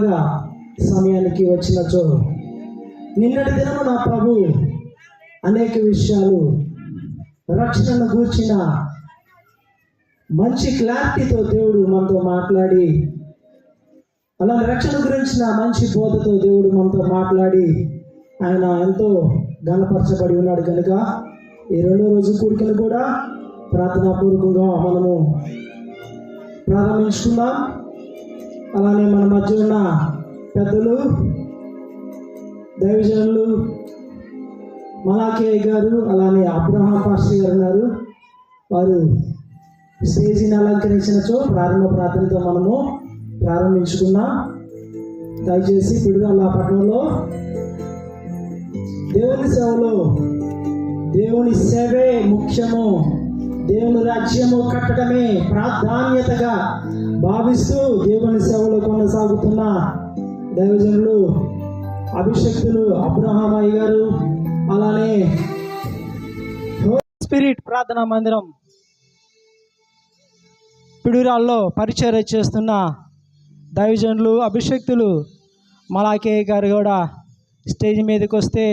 సమయానికి వచ్చినచో. నిన్నటి దినము నా ప్రభు అనేక విషయాలు రక్షణను గూర్చిన మంచి క్లారిటీతో దేవుడు మనతో మాట్లాడి అలా రక్షణ గురించిన మంచి బోధతో దేవుడు మనతో మాట్లాడి ఆయన ఎంతో గనపరచబడి ఉన్నాడు కనుక ఈ రెండో రోజు కూడికలు కూడా ప్రార్థనాపూర్వకంగా మనము ప్రారంభించుకుందాం. అలానే మన మధ్య ఉన్న పెద్దలు దైవజనులు మలాకే గారు అలానే అబ్రహా పాస్టర్ గారు ఉన్నారు. వారు స్టేజీని అలంకరించినచో ప్రారంభ ప్రార్థనతో మనము ప్రారంభించుకున్నాం దయచేసి పిడుదల పట్టణంలో దేవుని సేవలో దేవుని సేవే ముఖ్యము. దేవుని రాజ్యము కట్టడమే ప్రాధాన్యతగా భావిస్తూ దేవుని సేవలో కొనసాగుతున్న దైవజనులు అభిషక్తులు అబ్రహామయ్య గారు అలానే స్పిరిట్ ప్రార్థనా మందిరం పిడురాల్లో పరిచర్య చేస్తున్న దైవజనులు అభిషక్తులు మలాకేయ గారు కూడా స్టేజ్ మీదకి వస్తే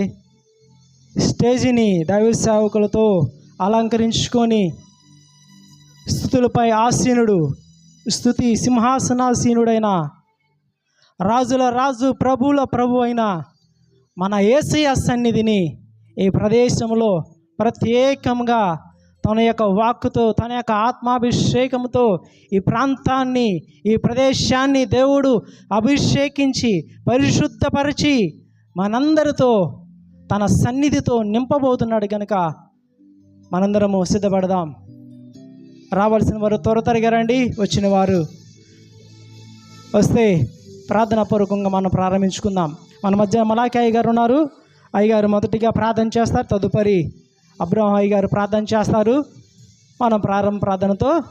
స్టేజిని దైవ సేవకులతో అలంకరించుకొని స్థుతులపై ఆసీనుడు స్థుతి సింహాసనాసీనుడైన రాజుల రాజు ప్రభువుల ప్రభు అయిన మన ఏసయ సన్నిధిని ఈ ప్రదేశంలో ప్రత్యేకంగా తన యొక్క వాక్కుతో తన యొక్క ఆత్మాభిషేకంతో ఈ ప్రాంతాన్ని ఈ ప్రదేశాన్ని దేవుడు అభిషేకించి పరిశుద్ధపరిచి మనందరితో తన సన్నిధితో నింపబోతున్నాడు కనుక మనందరము సిద్ధపడదాం. రావాల్సిన వారు త్వర త్వరగా రండి. వచ్చిన వారు వస్తే ప్రార్థన పూర్వకంగా మనం ప్రారంభించుకుందాం. మన మధ్య మలాకి అయ్య గారు ఉన్నారు. అయ్యగారు మొదటిగా ప్రార్థన చేస్తారు. తదుపరి అబ్రహం అయ్య గారు ప్రార్థన చేస్తారు. మనం ప్రారంభ ప్రార్థనతో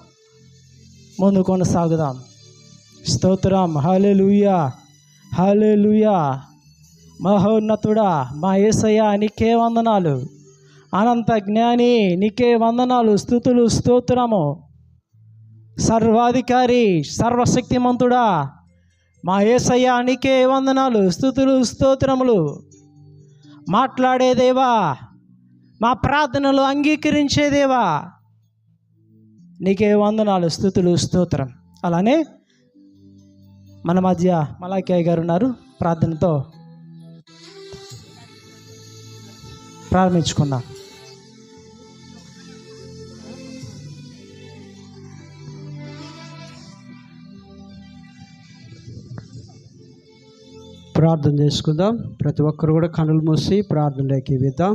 ముందు కొనసాగుదాం. స్తోత్రం. హలే లూయా హలే లూయా మహోన్నతుడా మా యేసయ్య నీకే వందనాలు. అనంత జ్ఞాని నీకే వందనాలు. స్థుతులు స్తోత్రము. సర్వాధికారి సర్వశక్తిమంతుడా మా యేసయ్య నీకే వందనాలు స్థుతులు స్తోత్రములు. మాట్లాడేదేవా మా ప్రార్థనలు అంగీకరించేదేవా నీకే వందనాలు స్థుతులు స్తోత్రం. అలానే మన మధ్య మలాఖ్యాయ్ గారు ఉన్నారు ప్రార్థనతో ప్రారంభించుకుందాం. ప్రార్థన చేసుకుందాం. ప్రతి ఒక్కరు కూడా కనులు మూసి ప్రార్థనలోకి విద్దాం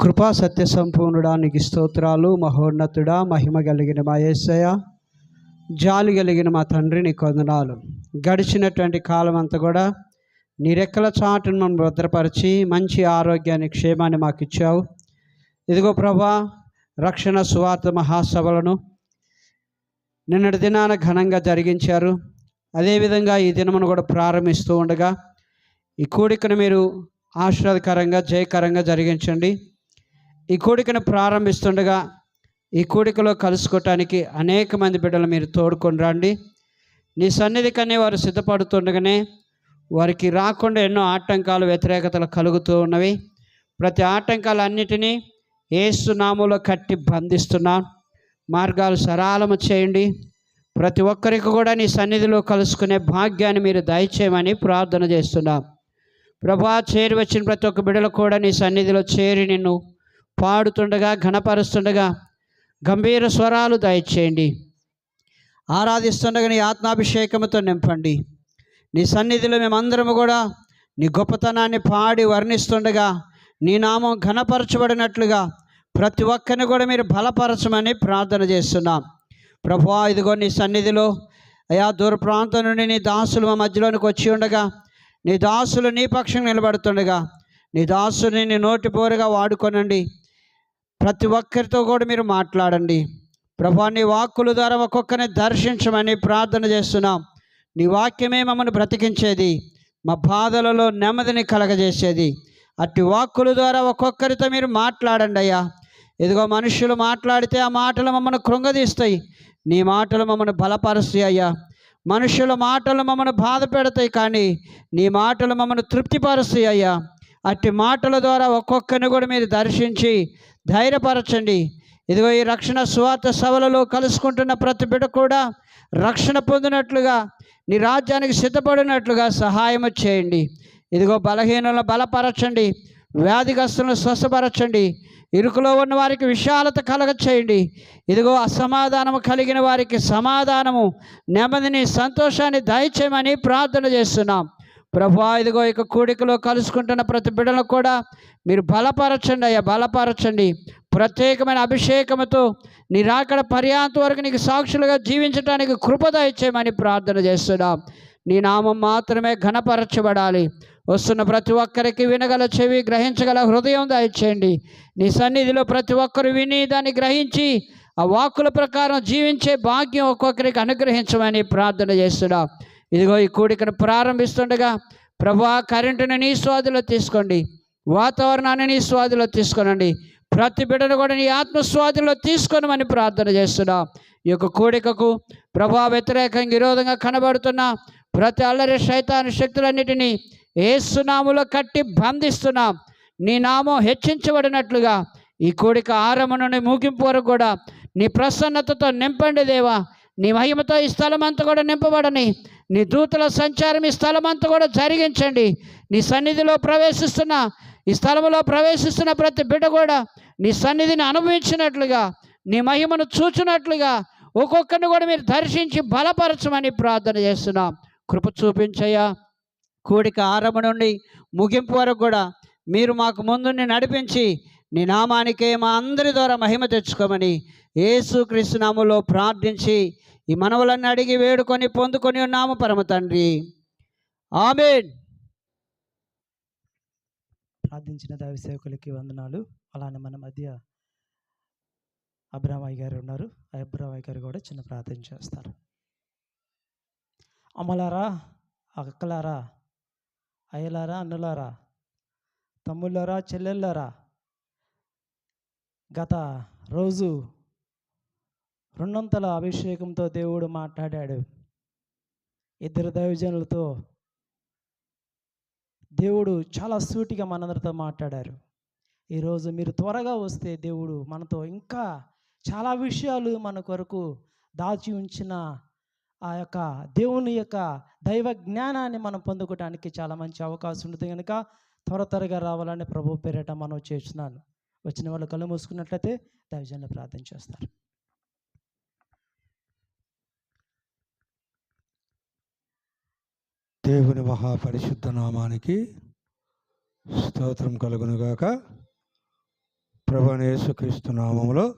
కృపా సత్య సంపూర్ణుడానికి స్తోత్రాలు మహోన్నతుడా మహిమ కలిగిన మా ఏసయ జాలి కలిగిన మా తండ్రి నీ కొందనాలు గడిచినటువంటి కాలం అంతా కూడా నీ రెక్కల చాటును మనం భద్రపరిచి మంచి ఆరోగ్యాన్ని క్షేమాన్ని మాకు ఇచ్చావు. ఇదిగో ప్రభా రక్షణ సువార్త మహాసభలను నిన్నటి దినాన ఘనంగా జరిగించారు. అదేవిధంగా ఈ దినమును కూడా ప్రారంభిస్తూ ఉండగా ఈ కూడికను మీరు ఆశీర్వాదకరంగా జయకరంగా జరిగించండి. ఈ కూడికను ప్రారంభిస్తుండగా ఈ కూడికలో కలుసుకోవటానికి అనేక మంది బిడ్డలు మీరు తోడుకొని రండి. నీ సన్నిధికనే వారు సిద్ధపడుతుండగానే వారికి రాకుండా ఎన్నో ఆటంకాలు వ్యతిరేకతలు కలుగుతూ ఉన్నవి. ప్రతి ఆటంకాలన్నిటినీ ఏసునామలో కట్టి బంధిస్తున్నా. మార్గాలు సరళము చేయండి. ప్రతి ఒక్కరికి కూడా నీ సన్నిధిలో కలుసుకునే భాగ్యాన్ని మీరు దయచేయమని ప్రార్థన చేస్తున్నాం. ప్రభా చేరి వచ్చిన ప్రతి ఒక్క బిడలు కూడా నీ సన్నిధిలో చేరి నిన్ను పాడుతుండగా ఘనపరుస్తుండగా గంభీర స్వరాలు దయచేయండి. ఆరాధిస్తుండగా నీ ఆత్మాభిషేకంతో నింపండి. నీ సన్నిధిలో మేమందరము కూడా నీ గొప్పతనాన్ని పాడి వర్ణిస్తుండగా నీ నామం ఘనపరచబడినట్లుగా ప్రతి ఒక్కరిని కూడా మీరు బలపరచమని ప్రార్థన చేస్తున్నాం. ప్రభువా ఇదిగో నీ సన్నిధిలో అయా దూర ప్రాంతం నుండి నీ దాసులు మా మధ్యలోనికి వచ్చి ఉండగా నీ దాసులు నీ పక్షం నిలబడుతుండగా నీ దాసుని నీ నోటి పోరుగా వాడుకోనండి. ప్రతి ఒక్కరితో కూడా మీరు మాట్లాడండి. ప్రభా నీ వాక్కుల ద్వారా ఒక్కొక్కరిని దర్శించమని ప్రార్థన చేస్తున్నాం. నీ వాక్యమే మమ్మల్ని బ్రతికించేది. మా బాధలలో నెమ్మదిని కలగజేసేది. అట్టి వాక్కుల ద్వారా ఒక్కొక్కరితో మీరు మాట్లాడండి అయ్యా. ఇదిగో మనుషులు మాట్లాడితే ఆ మాటలు మమ్మల్ని కృంగదీస్తాయి. నీ మాటలు మమ్మల్ని బలపరుస్తాయి అయ్యా. మనుషుల మాటలు మమ్మల్ని బాధ పెడతాయి కానీ నీ మాటలు మమ్మల్ని తృప్తిపరుస్తాయి అయ్యా. అట్టి మాటల ద్వారా ఒక్కొక్కరిని కూడా మీరు దర్శించి ధైర్యపరచండి. ఇదిగో ఈ రక్షణ స్వార్థ సభలలో కలుసుకుంటున్న ప్రతి బిడ్డ కూడా రక్షణ పొందినట్లుగా నీ రాజ్యానికి సిద్ధపడినట్లుగా సహాయం చేయండి. ఇదిగో బలహీనలను బలపరచండి. వ్యాధిగ్రస్తులను స్వస్థపరచండి. ఇరుకులో ఉన్న వారికి విశాలత కలగ చేయండి ఇదిగో అసమాధానము కలిగిన వారికి సమాధానము నెమ్మదిని సంతోషాన్ని దయచేయమని ప్రార్థన చేస్తున్నాం. ప్రభు ఇదిగో ఇక కూడికలో కలుసుకుంటున్న ప్రతి బిడ్డలను కూడా మీరు బలపరచండి అయ్యా బలపరచండి. ప్రత్యేకమైన అభిషేకముతో నీ రాకడ పర్యాంత వరకు నీకు సాక్షులుగా జీవించడానికి కృప దయచేయమని ప్రార్థన చేస్తున్నాం. నీ నామం మాత్రమే ఘనపరచబడాలి. వస్తున్న ప్రతి ఒక్కరికి వినగల చెవి గ్రహించగల హృదయం దయచేయండి. నీ సన్నిధిలో ప్రతి ఒక్కరు విని దాన్ని గ్రహించి ఆ వాక్కుల ప్రకారం జీవించే భాగ్యం ఒక్కొక్కరికి అనుగ్రహించమని ప్రార్థన చేస్తున్నాం. ఇదిగో ఈ కూడికను ప్రారంభిస్తుండగా ప్రభా కరెంటుని నీ స్వాధిలో తీసుకోండి. వాతావరణాన్ని నీ స్వాదిలో తీసుకోనండి. ప్రతి బిడ్డను కూడా నీ ఆత్మస్వాధిలో తీసుకోనమని ప్రార్థన చేస్తున్నాం. ఈ యొక్క కూడికకు ప్రభా వ్యతిరేకంగా విరోధంగా కనబడుతున్న ప్రతి అల్లరి శైతాను శక్తులన్నిటినీ ఏసునాములో కట్టి బంధిస్తున్నాం. నీ నామం హెచ్చించబడినట్లుగా ఈ కోడిక ఆరమణుని నుండి ముగింపు వరకు కూడా నీ ప్రసన్నతతో నింపండి దేవా. నీ మహిమతో ఈ స్థలం అంతా కూడా నింపబడని నీ దూతల సంచారం ఈ స్థలం అంతా కూడా జరిగించండి. నీ సన్నిధిలో ప్రవేశిస్తున్న ఈ స్థలంలో ప్రవేశిస్తున్న ప్రతి బిడ్డ కూడా నీ సన్నిధిని అనుభవించినట్లుగా నీ మహిమను చూచినట్లుగా ఒక్కొక్కరిని కూడా మీరు దర్శించి బలపరచమని ప్రార్థన చేస్తున్నాం. కృప చూపించయ్యా. కూడిక ఆరంభ నుండి ముగింపు వరకు కూడా మీరు మాకు ముందుని నడిపించి నీ నామానికే మా అందరి ద్వారా మహిమ తెచ్చుకోమని యేసు ప్రార్థించి ఈ మనవులన్నీ అడిగి వేడుకొని పొందుకొని ఉన్నాము పరమ తండ్రి. ఆమెన్. ప్రార్థించిన దైవ సేవకులకి వందనాలు. అలానే మన మధ్య అబ్రామయ్య గారు ఉన్నారు. ఆ అబ్రామయ్య గారు కూడా చిన్న ప్రార్థన చేస్తారు. అమలారా అక్కలారా అయ్యలారా అన్నులారా తమ్ముళ్ళారా చెల్లెళ్ళారా? గత రోజు రెండొంతల అభిషేకంతో దేవుడు మాట్లాడాడు. ఇద్దరు దైవజనులతో దేవుడు చాలా సూటిగా మనందరితో మాట్లాడారు. ఈరోజు మీరు త్వరగా వస్తే దేవుడు మనతో ఇంకా చాలా విషయాలు మన కొరకు దాచి ఉంచిన ఆ యొక్క దేవుని యొక్క దైవ జ్ఞానాన్ని మనం పొందుకోవడానికి చాలా మంచి అవకాశం ఉంటుంది. కనుక త్వర త్వరగా రావాలని ప్రభు పేరిట మనం చేస్తున్నాను. వచ్చిన వాళ్ళు కళ్ళు మూసుకున్నట్లయితే దైవజన్లు ప్రార్థన చేస్తారు. దేవుని మహాపరిశుద్ధ నామానికి స్తోత్రం కలుగునుగాక ప్రభనేసుక్రీస్తు నామంలో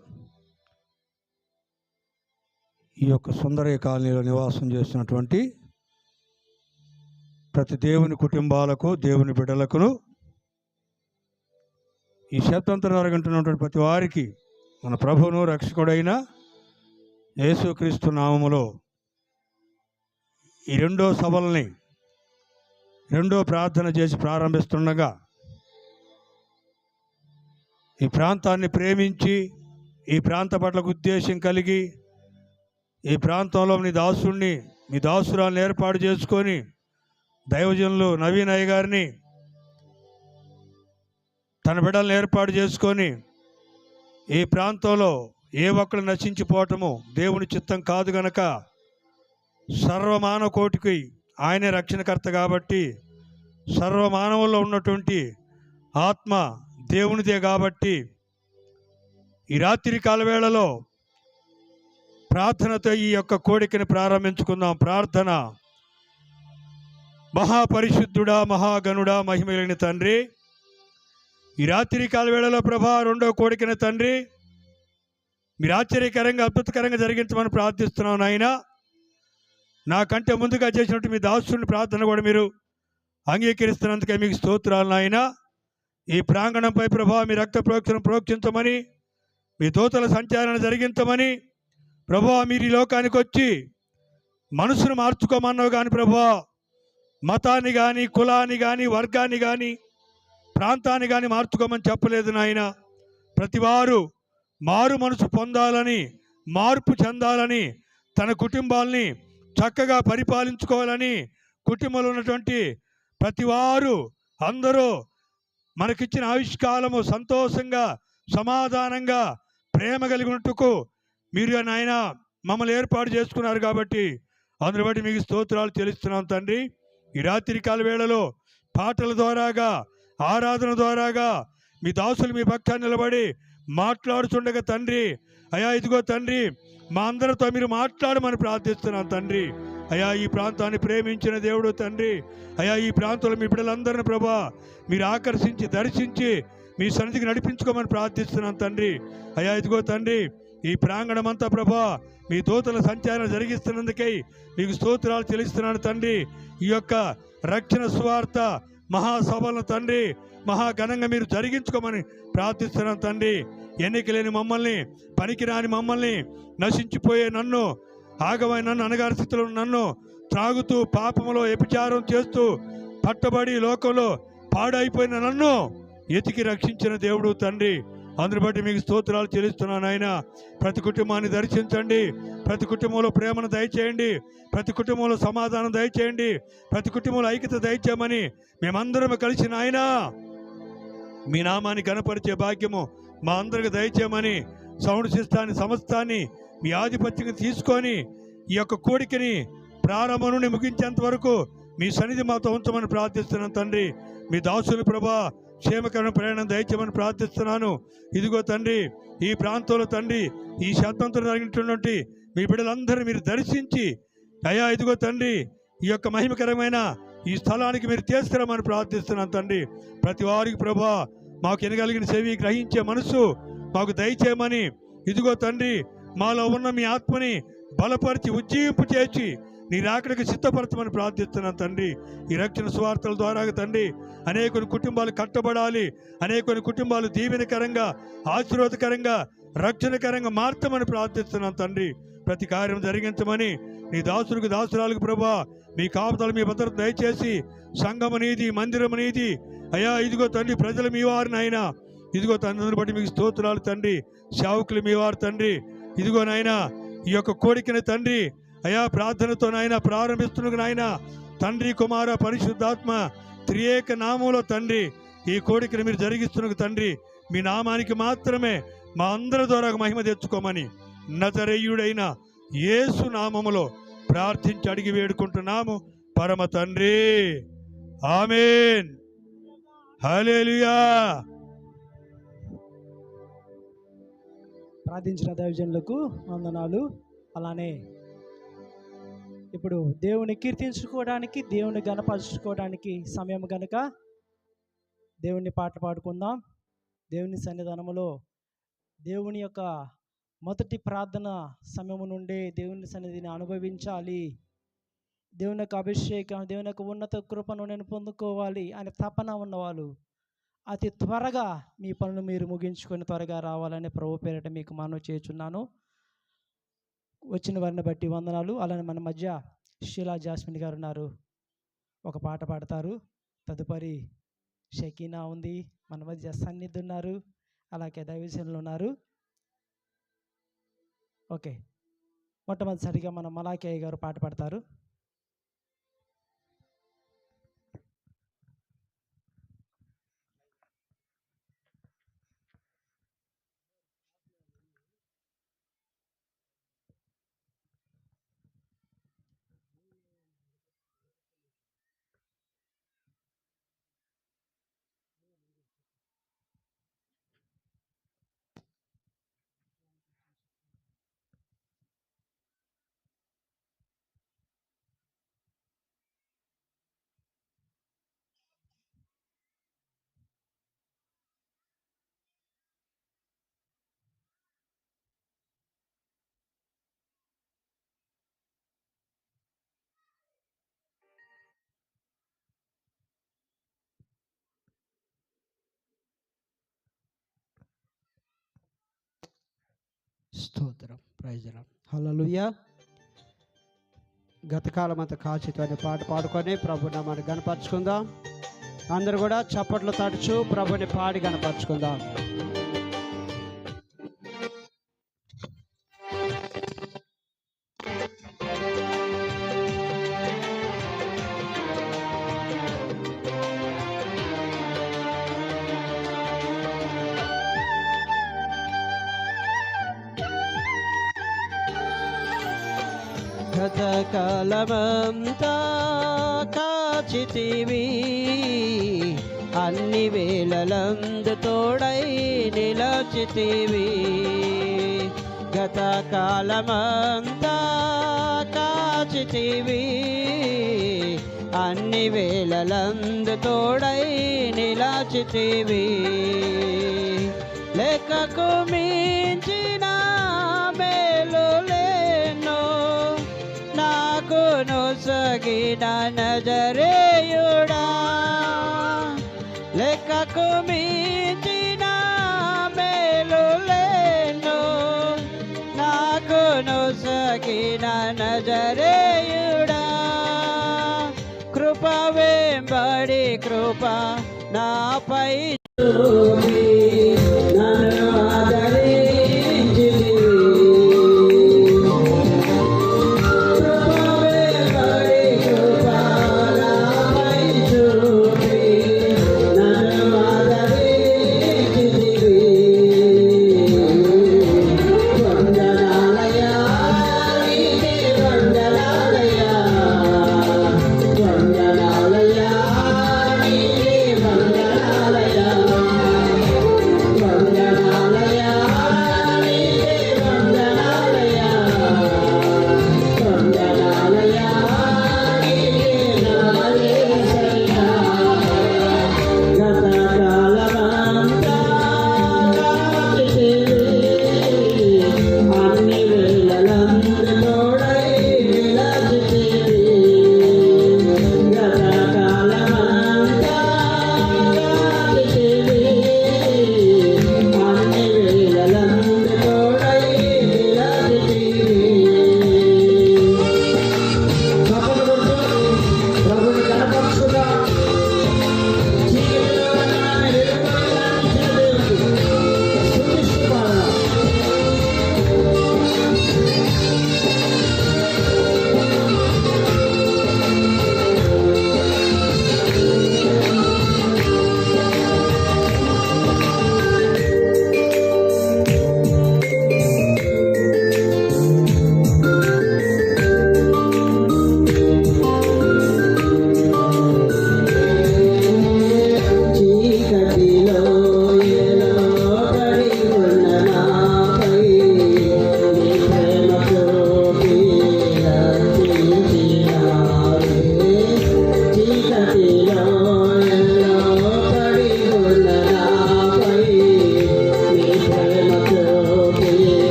ఈ యొక్క సుందరయ్య కాలనీలో నివాసం చేస్తున్నటువంటి ప్రతి దేవుని కుటుంబాలకు దేవుని బిడ్డలకును ఈ శబ్దంతో జరుగుతున్నటువంటి ప్రతి వారికి మన ప్రభువును రక్షకుడైన యేసుక్రీస్తు నామములో ఈ రెండో సభల్ని రెండో ప్రార్థన చేసి ప్రారంభిస్తుండగా ఈ ప్రాంతాన్ని ప్రేమించి ఈ ప్రాంత పట్ల ఉద్దేశం కలిగి ఈ ప్రాంతంలో మీ దాసుణ్ణి మీ దాసురాలను ఏర్పాటు చేసుకొని దైవజనులు నవీన్ అయ్య గారిని తన బిడ్డలను ఏర్పాటు చేసుకొని ఈ ప్రాంతంలో ఏ ఒక్కరు నశించిపోవటము దేవుని చిత్తం కాదు గనక సర్వమానవ కోటికి ఆయనే రక్షణకర్త కాబట్టి సర్వమానవుల్లో ఉన్నటువంటి ఆత్మ దేవునిదే కాబట్టి ఈ రాత్రి కాలవేళలో ప్రార్థనతో ఈ యొక్క కోడికని ప్రారంభించుకుందాం. ప్రార్థన. మహాపరిశుద్ధుడా మహాగనుడా మహిమలిన తండ్రి. ఈ రాత్రి కాలవేళలో ప్రభా రెండో కోడికిన తండ్రి. మీరు ఆశ్చర్యకరంగా అద్భుతకరంగా జరిగించమని ప్రార్థిస్తున్నాం నాయన. నాకంటే ముందుగా చేసినట్టు మీ దాసుని ప్రార్థన కూడా మీరు అంగీకరిస్తున్నందుకే మీకు స్తోత్రాలు నాయన. ఈ ప్రాంగణంపై ప్రభా మీ రక్త ప్రోక్షణ ప్రోక్షించమని మీ దోతల సంచారణ జరిగించమని ప్రభా మీరు ఈ లోకానికి వచ్చి మనసును మార్చుకోమన్నావు కానీ ప్రభా మతాన్ని కానీ కులాన్ని కానీ వర్గాన్ని కానీ ప్రాంతాన్ని కానీ మార్చుకోమని చెప్పలేదు నాయన. ప్రతివారు మారు మనసు పొందాలని మార్పు చెందాలని తన కుటుంబాల్ని చక్కగా పరిపాలించుకోవాలని కుటుంబంలో ఉన్నటువంటి ప్రతి వారు అందరూ మనకిచ్చిన ఆవిష్కాలము సంతోషంగా సమాధానంగా ప్రేమ కలిగినట్టుకు మీరు నాయన మమ్మల్ని ఏర్పాటు చేసుకున్నారు కాబట్టి అందుని బట్టి మీకు స్తోత్రాలు తెలుస్తున్నాం తండ్రి. ఈ రాత్రి కాల వేళలో పాటల ద్వారాగా ఆరాధన ద్వారాగా మీ దాసులు మీ పక్షాన్ని నిలబడి మాట్లాడుచుండగా తండ్రి అయా ఇదిగో తండ్రి మా అందరితో మీరు మాట్లాడమని ప్రార్థిస్తున్నాను తండ్రి. అయా ఈ ప్రాంతాన్ని ప్రేమించిన దేవుడు తండ్రి. అయా ఈ ప్రాంతంలో మీ బిడ్డలందరిని ప్రభా మీరు ఆకర్షించి దర్శించి మీ సన్నిధికి నడిపించుకోమని ప్రార్థిస్తున్నాను తండ్రి. అయా ఇదిగో తండ్రి ఈ ప్రాంగణమంతా ప్రభా మీ దూతల సంచారం జరిగిస్తున్నందుకై మీకు స్తోత్రాలు చెల్లిస్తున్నాను తండ్రి. ఈ యొక్క రక్షణ స్వార్థ మహాసభలను తండ్రి మహాఘనంగా మీరు జరిగించుకోమని ప్రార్థిస్తున్నాను తండ్రి. ఎన్నిక లేని మమ్మల్ని పనికిరాని మమ్మల్ని నశించిపోయే నన్ను ఆగమైన నన్ను అనగారి స్థితిలో నన్ను త్రాగుతూ పాపములో వ్యభిచారం చేస్తూ పట్టబడి లోకంలో పాడైపోయిన నన్ను ఎతికి రక్షించిన దేవుడు తండ్రి. అందుని బట్టి మీకు స్తోత్రాలు చెల్లిస్తున్నాను ఆయన ప్రతి కుటుంబాన్ని దర్శించండి. ప్రతి కుటుంబంలో ప్రేమను దయచేయండి. ప్రతి కుటుంబంలో సమాధానం దయచేయండి. ప్రతి కుటుంబంలో ఐక్యత దయచేయమని మేమందరం కలిసిన ఆయన మీ నామాన్ని కనపరిచే భాగ్యము మా అందరికి దయచేయమని సౌండ్ సిస్టాన్ని సమస్తాన్ని మీ ఆధిపత్యం తీసుకొని ఈ యొక్క కోడికని ప్రారంభం నుండి ముగించేంత వరకు మీ సన్నిధి మాతో ఉంచమని ప్రార్థిస్తున్నాను తండ్రి. మీ దాసులు ప్రభా క్షేమకరమైన ప్రయాణం దయచేయమని ప్రార్థిస్తున్నాను. ఇదిగో తండ్రి ఈ ప్రాంతంలో తండ్రి ఈ శాతంతో జరిగినటువంటి మీ బిడ్డలందరూ మీరు దర్శించి అయా ఇదిగో తండ్రి ఈ యొక్క మహిమకరమైన ఈ స్థలానికి మీరు తీసుకురమ్మని ప్రార్థిస్తున్నాను తండ్రి. ప్రతి వారికి ప్రభా మాకు ఎనగలిగిన సేవి గ్రహించే మనసు మాకు దయచేయమని. ఇదిగో తండ్రి మాలో ఉన్న మీ ఆత్మని బలపరిచి ఉజ్జీవింపు చేసి నీ రాకడికి సిద్ధపరచమని ప్రార్థిస్తున్నాను తండ్రి. ఈ రక్షణ స్వార్థల ద్వారా తండ్రి అనేక కుటుంబాలు కట్టబడాలి. అనేక కుటుంబాలు దీవెనకరంగా ఆశీర్వాదకరంగా రక్షణకరంగా మార్చమని ప్రార్థిస్తున్నాను తండ్రి. ప్రతి కార్యం జరిగించమని నీ దాసులకు దాసురాలకు ప్రభా మీ కాపుదలు మీ భద్రత దయచేసి సంగమ నీది మందిరము నీది. అయ్యా ఇదిగో తండ్రి ప్రజలు మీ వారిని అయినా. ఇదిగో తండ్రిని బట్టి మీకు స్తోత్రాలు తండ్రి. సేవకులు మీ వారు తండ్రి. ఇదిగో నాయనా ఈ యొక్క కోరికని తండ్రి అయా ప్రార్థనతో నాయన ప్రారంభిస్తున్న నాయన తండ్రి కుమార పరిశుద్ధాత్మ త్రియేక నామంలో తండ్రి ఈ కోరికను మీరు జరిగిస్తున్నకు తండ్రి మీ నామానికి మాత్రమే మా అందరి ద్వారా మహిమ తెచ్చుకోమని నజరేయుడైన యేసు నామములో ప్రార్థించి అడిగి వేడుకుంటున్నాము. పరమ తండ్రి. ఆమెన్. హలేలుయా ప్రార్థించిన దైవజనులకు వందనాలు. అలానే ఇప్పుడు దేవుని కీర్తించుకోవడానికి దేవుని గణపరచుకోవడానికి సమయం కనుక దేవుని పాట పాడుకుందాం. దేవుని సన్నిధానములో దేవుని యొక్క మొదటి ప్రార్థన సమయము నుండే దేవుని సన్నిధిని అనుభవించాలి. దేవుని యొక్క అభిషేకం దేవుని యొక్క ఉన్నత కృపను నేను పొందుకోవాలి అనే తపన ఉన్నవాళ్ళు అతి త్వరగా మీ పనులు మీరు ముగించుకొని త్వరగా రావాలని ప్రభు పేరిట మీకు మనవి చేస్తున్నాను. వచ్చిన వారిని బట్టి వందనాలు. అలానే మన మధ్య షీలా జాస్మిన్ గారు ఉన్నారు. ఒక పాట పాడతారు. తదుపరి షకీనా ఉంది. మన మధ్య సన్నిధి ఉన్నారు. అలాగే దైవశనులు ఉన్నారు. ఓకే. మొట్టమొదటిసారిగా మన మలాకేయ గారు పాట పాడతారు. స్తోత్రం. ప్రైజరం హల్లెలూయా. గతకాలం అంత కాచితో అనే పాట పాడుకొని ప్రభు నామాన్ని కనపరుచుకుందాం అందరూ కూడా చప్పట్లు తడుచు ప్రభుని పాడి గతకాలమంతా కాచితివి. అన్ని వేళలందు తోడై నిలచితివి. గత గతకాలమంతా కాచితివి. అన్ని వేళలందు తోడై నిలచితివి. లెక్కకు మించిన ನು ಸಗಿಡ ನಜರೆಯುಡ ಲೆಕ್ಕಕು ಮೀಚಿನ ಮೇಲು ಲೇನು ನಾಕು ನು ಸಗಿಡ ನಜರೆಯುಡ కృప వెంబడి కృప నాపై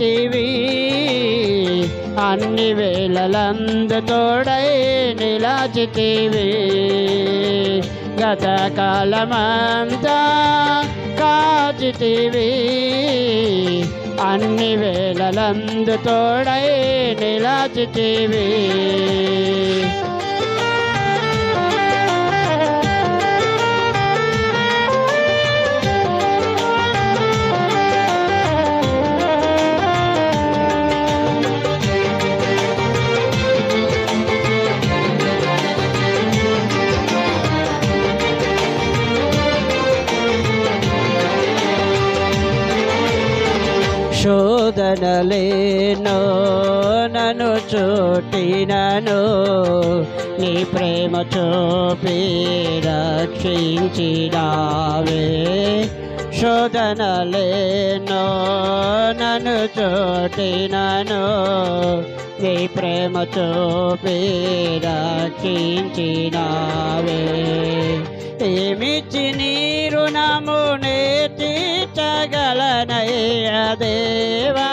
మంచివి అన్ని వేళలందుతోడై నిలాచితివి గత కాలమంతా కాచితివి అన్ని వేళలందుతోడై నిలాచితివి ఎనలేను నన్ను చూటినను నీ ప్రేమ చూపి రక్షించినావే. శోధనలేను నన్ను చూటినను నీ ప్రేమ చూపి రక్షించినావే. ఏమిచ్చి నీ రుణము నేతి తీర్చగలనయ్యా దేవా.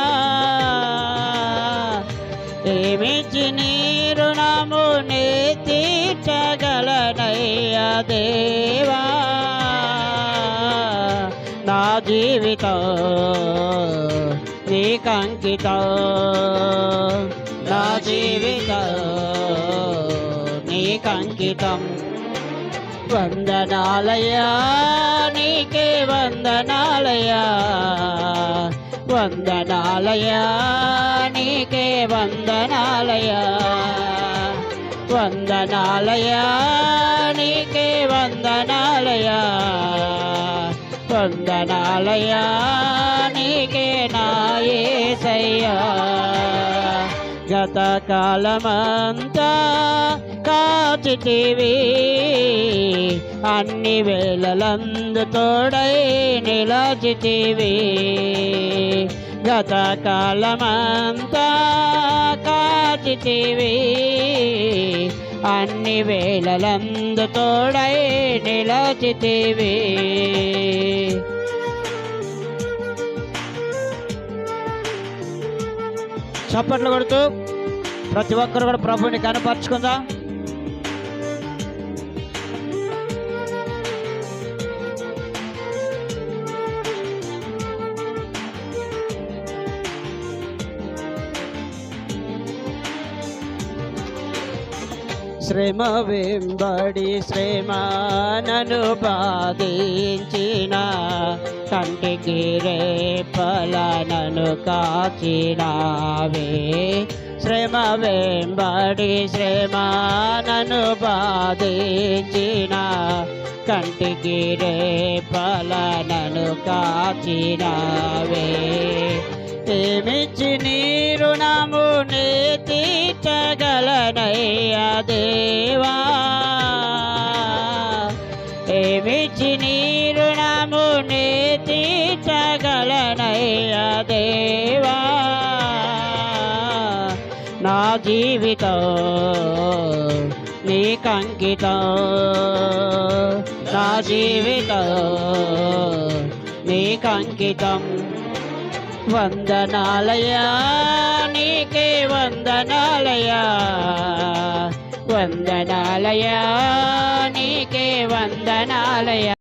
ఏమిచ్చి నీ రుణమునే తీర్చగలనయ్యా దేవా. నా జీవితం నీకంకితం నా జీవితం నీకంకితం వందనాలయా నీకే వందనాలయా వందనాలయా నీకే వందనాలయా వందనాలయా నీకే వందనాలయా వందనాలయా నీకే నాయసయ్యా గత కాలమంతా కాచితివి అన్ని వేళలందు తోడై నిలచితివి గత కాలమంతా కాచితివి అన్ని వేళలందు తోడై నిలచితివి చప్పట్లు కొడుతూ ప్రతి ఒక్కరు కూడా ప్రభుని కనపరుచుకుందాం? శ్రమ వెంబడి శ్రమ నను బాధించిన కంటికి రేపల నన్ను కాచినావే. శ్రమ వెంబడి శ్రమ నన్ను బాధించిన కంటికి రేపల నన్ను కాచినవే. ఏమిచ్చి నీ రుణము నే తీర్చగలనయ్యా జీవితం నీకంకితం నా జీవితం నీకంకితం వందనాలయా నీకే వందనాలయా వందనాలయా నీకే వందనాలయా